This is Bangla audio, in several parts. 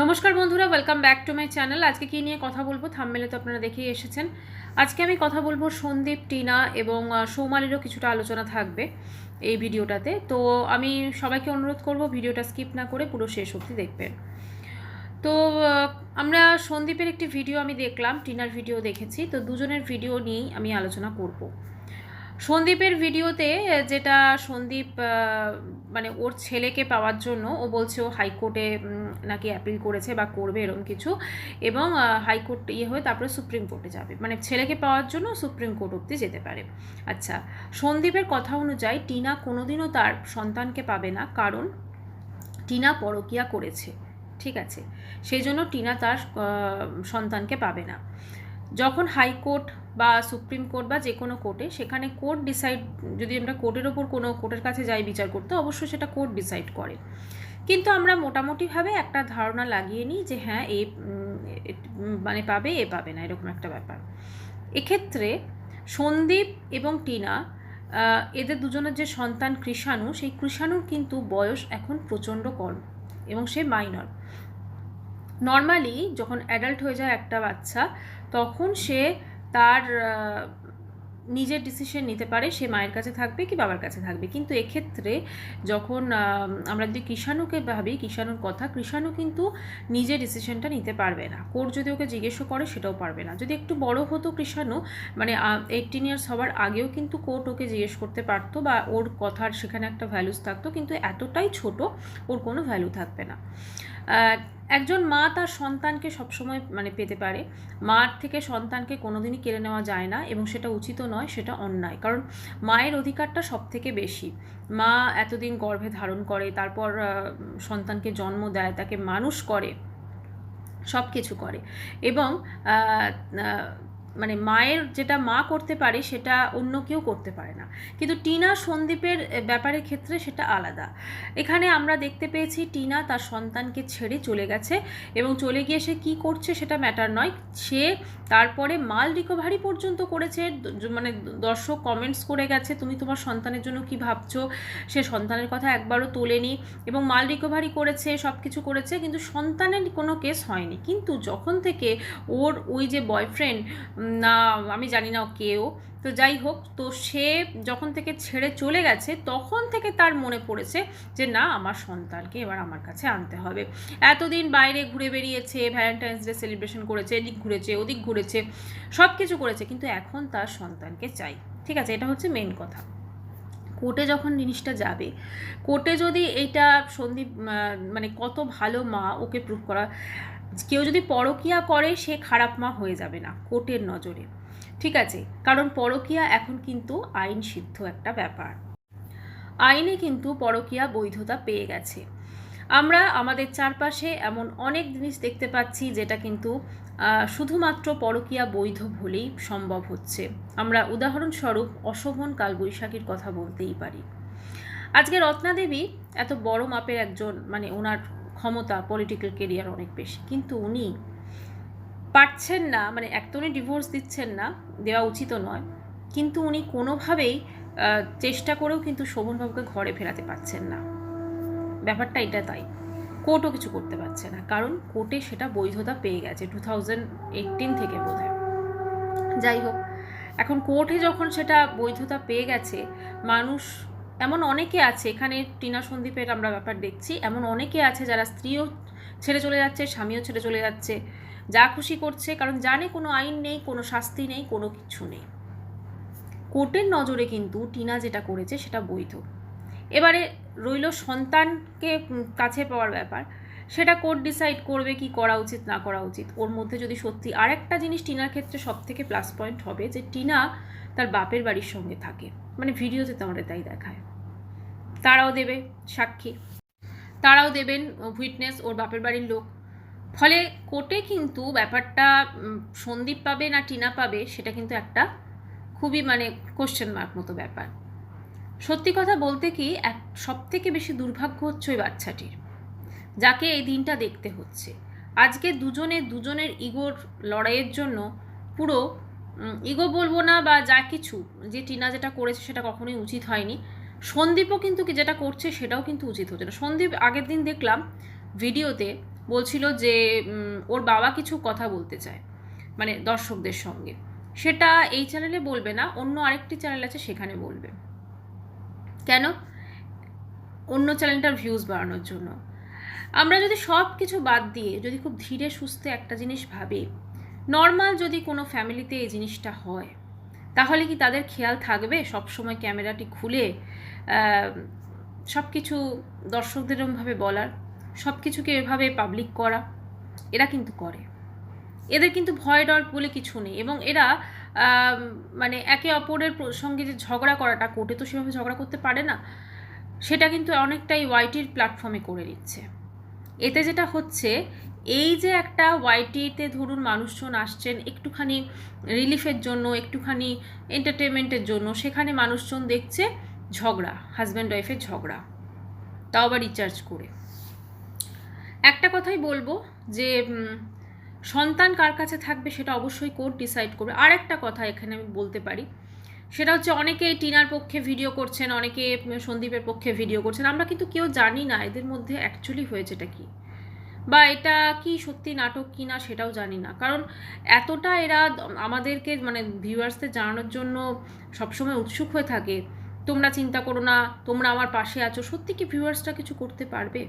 নমস্কার বন্ধুরা welcome back to my channel আজকে কি নিয়ে কথা বলব থাম্মেলে তো আপনারা দেখেই এসেছেন। আজকে আমি কথা বলব সন্দীপ, টিনা এবং সৌমালিরও কিছুটা আলোচনা থাকবে এই ভিডিওটাতে। তো আমি সবাইকে অনুরোধ করব ভিডিওটা স্কিপ না করে পুরো শেষ অবধি দেখবেন। তো আমরা সন্দীপের একটি ভিডিও আমি দেখলাম, টিনার ভিডিও দেখেছি। তো দুজনের ভিডিও নিয়েই আমি আলোচনা করব। সন্দীপের ভিডিওতে, যেটা সন্দীপ মানে ওর ছেলেকে পাওয়ার জন্য, ও বলছে ও হাইকোর্টে নাকি অ্যাপিল করেছে বা করবে এরকম কিছু। এবং হাইকোর্ট ইয়ে হয়ে তারপরে সুপ্রিম কোর্টে যাবে। মানে ছেলেকে পাওয়ার জন্য সুপ্রিম কোর্ট অব্দি যেতে পারে। আচ্ছা সন্দীপের কথা অনুযায়ী টিনা কোনোদিনও তার সন্তানকে পাবে না। কারণ, টিনা পরকিয়া করেছে। ঠিক আছে? সেই জন্য টিনা তার সন্তানকে পাবে না। যখন হাইকোর্ট বা সুপ্রিম কোর্ট বা যে কোনো কোর্টে সেখানে কোর্ট ডিসাইড যদি আমরা কোর্টের ওপর কোনো কোর্টের কাছে যাই বিচার করতে, অবশ্যই সেটা কোর্ট ডিসাইড করে। কিন্তু আমরা মোটামুটিভাবে একটা ধারণা লাগিয়ে নিই যে হ্যাঁ এ মানে পাবে, এ পাবে না, এরকম একটা ব্যাপার। এক্ষেত্রে সন্দীপ এবং টিনা এদের দুজনের যে সন্তান কৃষাণু, সেই কৃষাণুর কিন্তু বয়স এখন প্রচণ্ড কম এবং সে মাইনর নর্মালি যখন অ্যাডাল্ট হয়ে যায় একটা বাচ্চা, তখন সে তার নিজের ডিসিশন নিতে পারে, সে মায়ের কাছে থাকবে কি বাবার কাছে থাকবে। কিন্তু এক্ষেত্রে যখন আমরা যদি কৃষাণুকে ভাবি, কৃষাণুর কথা, কৃষাণু কিন্তু নিজের ডিসিশনটা নিতে পারবে না। কোর্ট যদি ওকে জিজ্ঞেসও করে, সেটাও পারবে না। যদি একটু বড় হতো কৃষাণু মানে এইটিন ইয়ার্স হওয়ার আগেও কিন্তু কোর্ট ওকে জিজ্ঞেস করতে পারতো বা ওর কথার সেখানে একটা ভ্যালুস থাকতো, কিন্তু এতটাই ছোট, ওর কোনো ভ্যালু থাকবে না। একজন মা তার সন্তানকে সবসময় মানে পেতে পারে। মার থেকে সন্তানকে কোনোদিনই কেড়ে নেওয়া যায় না এবং সেটা উচিত নয়, সেটা অন্যায়। কারণ মায়ের অধিকারটা সব থেকে বেশি। মা এতদিন গর্ভে ধারণ করে, তারপর সন্তানকে জন্ম দেয়, তাকে মানুষ করে সব কিছু করে। এবং মানে মায়ের যেটা মা করতে পারে, সেটা অন্য কেউ করতে পারে না। কিন্তু টিনা সন্দীপের ব্যাপারের ক্ষেত্রে সেটা আলাদা। এখানে আমরা দেখতে পেয়েছি টিনা তার সন্তানকে ছেড়ে চলে গেছে এবং চলে গিয়ে সে কী করছে সেটা ম্যাটার নয়। সে তারপরে মাল রিকভারি পর্যন্ত করেছে। মানে দর্শক কমেন্টস করে গেছে, তুমি তোমার সন্তানের জন্য কি ভাবছ? সে সন্তানের কথা একবারও তোলেনি এবং মাল রিকভারি করেছে সব কিছু করেছে। কিন্তু সন্তানের কোনো কেস হয়নি। কিন্তু যখন থেকে ওর ওই যে বয়ফ্রেন্ড না, আমি জানি না কেউ। তো যাই হোক, তো সে যখন থেকে ছেড়ে চলে গেছে, তখন থেকে তার মনে পড়েছে যে, না, আমার সন্তানকে এবার আমার কাছে আনতে হবে। এতদিন বাইরে ঘুরে বেরিয়েছে ভ্যালেন্টাইন্স ডে সেলিব্রেশন করেছে, এদিক ঘুরেছে, ওদিক ঘুরেছে সব কিছু করেছে, কিন্তু এখন তার সন্তানকে চাই। ঠিক আছে, এটা হচ্ছে মেন কথা। কোর্টে যখন জিনিসটা যাবে, কোর্টে যদি এইটা সন্দীপ মানে কত ভালো মা ওকে প্রুভ করা কেউ যদি পরকিয়া করে, সে খারাপ মা হয়ে যাবে না, কোর্টের নজরে। ঠিক আছে? কারণ পরকিয়া এখন কিন্তু আইন সিদ্ধ একটা ব্যাপার। আইনে কিন্তু পরকিয়া বৈধতা পেয়ে গেছে। আমরা আমাদের চারপাশে এমন অনেক জিনিস দেখতে পাচ্ছি, যেটা কিন্তু শুধুমাত্র পরকিয়া বৈধ বলেই সম্ভব হচ্ছে। আমরা উদাহরণস্বরূপ অশোভন কালবৈশাখীর কথা বলতেই পারি। আজকে রত্নাদেবী এত বড় মাপের একজন মানে ওনার ক্ষমতা পলিটিক্যাল কেরিয়ার অনেক বেশি। কিন্তু উনি পারছেন না মানে এক তো ডিভোর্স দিচ্ছেন না, দেওয়া উচিত নয়। কিন্তু উনি কোনোভাবেই চেষ্টা করেও কিন্তু শোভনবাবুকে ঘরে ফেরাতে পারছেন না। ব্যাপারটা এটা তাই। কোর্টও কিছু করতে পারছে না। কারণ কোর্টে সেটা বৈধতা পেয়ে গেছে টু থাউজেন্ড থেকে বোধ যাই হোক, এখন কোর্টে যখন সেটা বৈধতা পেয়ে গেছে, মানুষ এমন অনেকে আছে, এখানে টিনা সন্দীপের আমরা ব্যাপার দেখছি, এমন অনেকে আছে যারা স্ত্রীও ছেড়ে চলে যাচ্ছে, স্বামীও ছেড়ে চলে যাচ্ছে। যা খুশি করছে, কারণ জানে কোনো আইন নেই, কোনো শাস্তি নেই, কোনো কিছু নেই। কোর্টের নজরে কিন্তু টিনা যেটা করেছে সেটা বৈধ। এবারে রইল সন্তানকে কাছে পাওয়ার ব্যাপার। সেটা কোর্ট ডিসাইড করবে কি করা উচিত, না করা উচিত। ওর মধ্যে যদি সত্যি আরেকটা জিনিস টিনার ক্ষেত্রে সব থেকে প্লাস পয়েন্ট হবে যে টিনা তার বাপের বাড়ির সঙ্গে থাকে। মানে ভিডিওতে তো তাই দেখায়। তারাও দেবে সাক্ষী। তারাও দেবেন উইটনেস ওর বাপের বাড়ির লোক। ফলে কোর্টে কিন্তু ব্যাপারটা সন্দীপ পাবে না টিনা পাবে, সেটা কিন্তু একটা খুবই মানে কোশ্চেন মার্ক মতো ব্যাপার। সত্যি কথা বলতে কি, এক সব থেকে বেশি দুর্ভাগ্য হচ্ছে ওই বাচ্চাটির, যাকে এই দিনটা দেখতে হচ্ছে। আজকে দুজনে, দুজনের ইগোর লড়াইয়ের জন্য পুরো ইগো বলব না বা যা কিছু, যে টিনা যেটা করেছে সেটা কখনোই উচিত হয়নি। সন্দীপও কিন্তু কি যেটা করছে সেটাও কিন্তু উচিত হচ্ছে না। সন্দীপ আগের দিন দেখলাম ভিডিওতে বলছিল যে ওর বাবা কিছু কথা বলতে চায় মানে দর্শকদের সঙ্গে। সেটা এই চ্যানেলে বলবে না, অন্য আরেকটি চ্যানেল আছে সেখানে বলবে। কেন? অন্য চ্যানেলটার ভিউজ বাড়ানোর জন্য। আমরা যদি সব কিছু বাদ দিয়ে যদি খুব ধীরে সুস্থে একটা জিনিস ভাবি নর্মাল যদি কোনো ফ্যামিলিতে এই জিনিসটা হয়, তাহলে কি তাদের খেয়াল থাকবে? সব সময় ক্যামেরাটি খুলে সব কিছু দর্শকদের এরমভাবে বলার সব কিছুকে এভাবে পাবলিক করা, এরা কিন্তু করে। এদের কিন্তু ভয় ডর বলে কিছু নেই এবং এরা মানে একে অপরের সঙ্গে যে ঝগড়া করাটা কোর্টে তো সেভাবে ঝগড়া করতে পারে না। সেটা কিন্তু অনেকটাই ওয়াইটির প্ল্যাটফর্মে করে দিচ্ছে এতে যেটা হচ্ছে এই যে একটা ওয়াইটিতে ধরুন মানুষজন আসছেন একটুখানি রিলিফের জন্য, একটুখানি এন্টারটেনমেন্টের জন্য, সেখানে মানুষজন দেখছে ঝগড়া হাজব্যান্ড ওয়াইফের ঝগড়া। তাও আবার রিচার্জ করে। একটা কথাই বলব যে সন্তান কার কাছে থাকবে সেটা অবশ্যই কোর্ট ডিসাইড করবে। আর একটা কথা এখানে আমি বলতে পারি, সেটা হচ্ছে অনেকে টিনার পক্ষে ভিডিও করছেন, অনেকে সন্দীপের পক্ষে ভিডিও করছেন। আমরা কিন্তু কেউ জানি না এদের মধ্যে অ্যাকচুয়ালি হয়েছেটা কি। বা এটা কি সত্যি নাটক কি না সেটাও জানি না। কারণ এতটা এরা আমাদেরকে মানে ভিউয়ার্সদের জানানোর জন্য সবসময় উৎসুক হয়ে থাকে, তোমরা চিন্তা করো না, তোমরা আমার পাশে আছো, সত্যি কি ভিউয়ার্সরা কিছু করতে পারবে?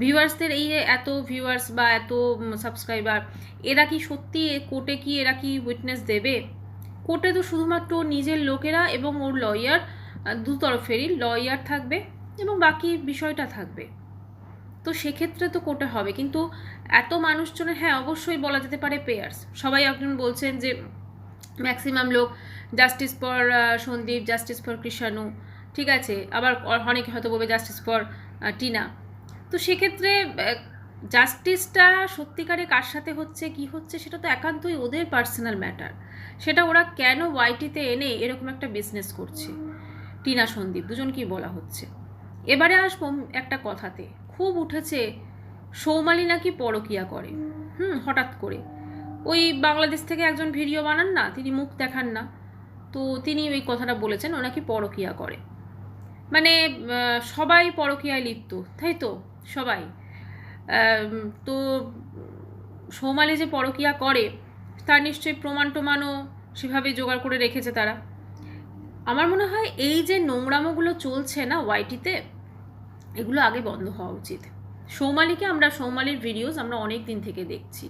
ভিউয়ার্সদের এই এত ভিউয়ার্স বা এত সাবস্ক্রাইবার, এরা কি সত্যি কোর্টে কি এরা কি উইটনেস দেবে? কোর্টে তো শুধুমাত্র নিজের লোকেরা এবং ওর লয়ার দু তরফেরই লয়ার থাকবে এবং বাকি বিষয়টা থাকবে। তো সেক্ষেত্রে তো কোর্টে হবে। কিন্তু এত মানুষজনের হ্যাঁ অবশ্যই বলা যেতে পারে পেয়ার্স সবাই একজন বলছেন যে ম্যাক্সিমাম লোক justice for Sandip justice for Krishanu, ঠিক আছে? আবার অনেকে হয়তো বলবে জাস্টিস ফর টিনা। তো সেক্ষেত্রে জাস্টিসটা সত্যিকারে কার সাথে হচ্ছে, কি হচ্ছে, সেটা তো একান্তই ওদের পার্সোনাল ম্যাটার সেটা ওরা কেন ওয়াইটিতে এনে এরকম একটা বিজনেস করছে? টিনা, সন্দীপ দুজনকেই বলা হচ্ছে? এবারে আসব একটা কথাতে। খুব উঠেছে। সৌমালি নাকি পরকিয়া করে। হুম, হঠাৎ করে। ওই বাংলাদেশ থেকে একজন ভিডিও বানান না, তিনি মুখ দেখান না। তো তিনি ওই কথাটা বলেছেন, ও নাকি পরকিয়া করে। মানে সবাই পরকিয়ায় লিপ্ত, তাই তো? সবাই। তো সৌমালি যে পরকিয়া করে, তার নিশ্চয়ই প্রমাণ টমানও সেভাবে জোগাড় করে রেখেছে তারা। আমার মনে হয় এই যে নোংরামোগুলো চলছে না ওয়াইটিতে এগুলো আগে বন্ধ হওয়া উচিত। সৌমালিকে আমরা, সৌমালির ভিডিওস আমরা অনেক দিন থেকে দেখছি।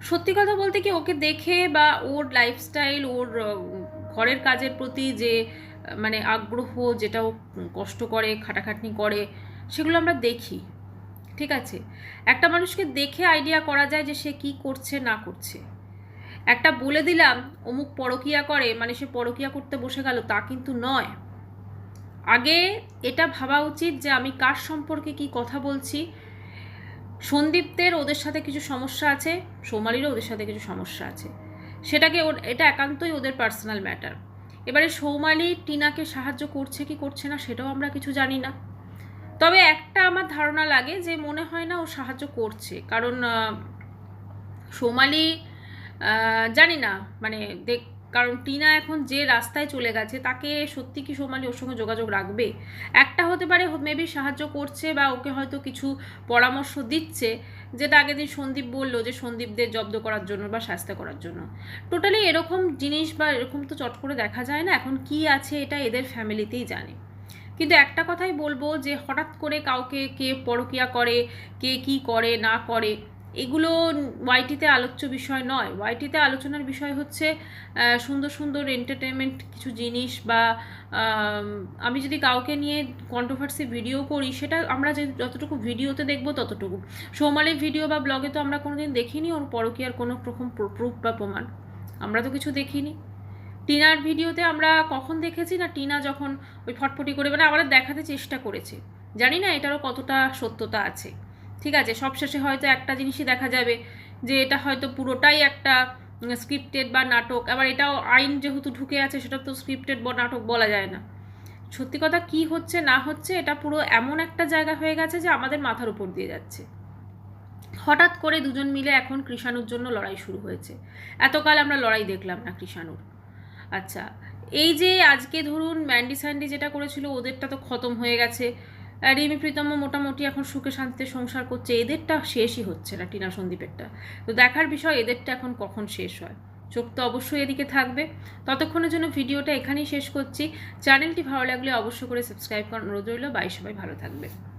সত্যি কথা বলতে কি ওকে দেখে বা ওর লাইফস্টাইল ওর ঘরের কাজের প্রতি যে মানে আগ্রহ, যেটা ও কষ্ট করে, খাটাখাটনি করে, সেগুলো আমরা দেখি। ঠিক আছে? একটা মানুষকে দেখে আইডিয়া করা যায় যে সে কি করছে, না করছে। একটা বলে দিলাম, অমুক পরকিয়া করে মানে সে পরকিয়া করতে বসে গেল, তা কিন্তু নয়। আগে এটা ভাবা উচিত যে আমি কার সম্পর্কে কি কথা বলছি। সন্দীপদের ওদের সাথে কিছু সমস্যা আছে, সৌমালিরও ওদের সাথে কিছু সমস্যা আছে। সেটাকে ওর, এটা একান্তই ওদের পার্সোনাল ম্যাটার এবারে সৌমালি টিনাকে সাহায্য করছে কি করছে না সেটাও আমরা কিছু জানি না। তবে একটা আমার ধারণা লাগে যে মনে হয় না ও সাহায্য করছে। কারণ সৌমালি জানি না মানে দেখ কারণ টিনা এখন যে রাস্তায় চলে গেছে, তাকে সত্যি কি সোমালি ওর সঙ্গে যোগাযোগ রাখবে? একটা হতে পারে মেবি সাহায্য করছে বা ওকে হয়তো কিছু পরামর্শ দিচ্ছে, যেটা আগের দিন সন্দীপ বলল যে সন্দীপদের জব্দ করার জন্য বা শাস্তি করার জন্য। টোটালি এরকম জিনিস বা এরকম তো চট করে দেখা যায় না, এখন কি আছে এটা এদের ফ্যামিলিতেই জানে। কিন্তু একটা কথাই বলব যে হঠাৎ করে কাউকে কে পরকিয়া করে, কে কি করে, না করে এগুলো ওয়াইটিতে আলোচ্য বিষয় নয়। ওয়াইটিতে আলোচনার বিষয় হচ্ছে সুন্দর সুন্দর এন্টারটেনমেন্ট কিছু জিনিস বা, আমি যদি কাউকে নিয়ে কন্ট্রোভার্সি ভিডিও করি, সেটা আমরা যে যতটুকু ভিডিওতে দেখব ততটুকু। সৌমালির ভিডিও বা ব্লগে তো আমরা কোনোদিন দেখিনি, ওর পরকীয়ার কোনো রকম প্রুফ বা প্রমাণ। আমরা তো কিছু দেখিনি। টিনার ভিডিওতে আমরা কখন দেখেছি না টিনা যখন ওই ফটফটি করে মানে আমাদের দেখাতে চেষ্টা করেছে। জানি না এটারও কতটা সত্যতা আছে। ঠিক আছে, সবশেষে হয়তো একটা জিনিসই দেখা যাবে যে এটা হয়তো পুরোটাই একটা স্ক্রিপ্টেড বা নাটক। আবার এটাও আইন যেহেতু ঢুকে আছে, সেটা তো স্ক্রিপ্টেড বা নাটক বলা যায় না। সত্যি কথা কি হচ্ছে, না হচ্ছে, এটা পুরো এমন একটা জায়গা হয়ে গেছে যে আমাদের মাথার উপর দিয়ে যাচ্ছে। হঠাৎ করে দুজন মিলে এখন কৃষাণুর জন্য লড়াই শুরু হয়েছে। এতকাল আমরা লড়াই দেখলাম না কৃষাণুর। আচ্ছা এই যে আজকে ধরুন, ম্যান্ডি স্যান্ডি যেটা করেছিল, ওদেরটা তো খতম হয়ে গেছে। রিমি প্রীতম মোটামুটি এখন সুখে শান্তিতে সংসার করছে। এদেরটা শেষই হচ্ছে না টিনা সন্দীপেরটা। তো দেখার বিষয়, এদেরটা এখন কখন শেষ হয়? চোখ তো অবশ্যই এদিকে থাকবে। ততক্ষণের জন্য ভিডিওটা এখানেই শেষ করছি। চ্যানেলটি ভালো লাগলে অবশ্যই করে সাবস্ক্রাইব করার অনুরোধ রইল। বাই সবাই, ভালো থাকবে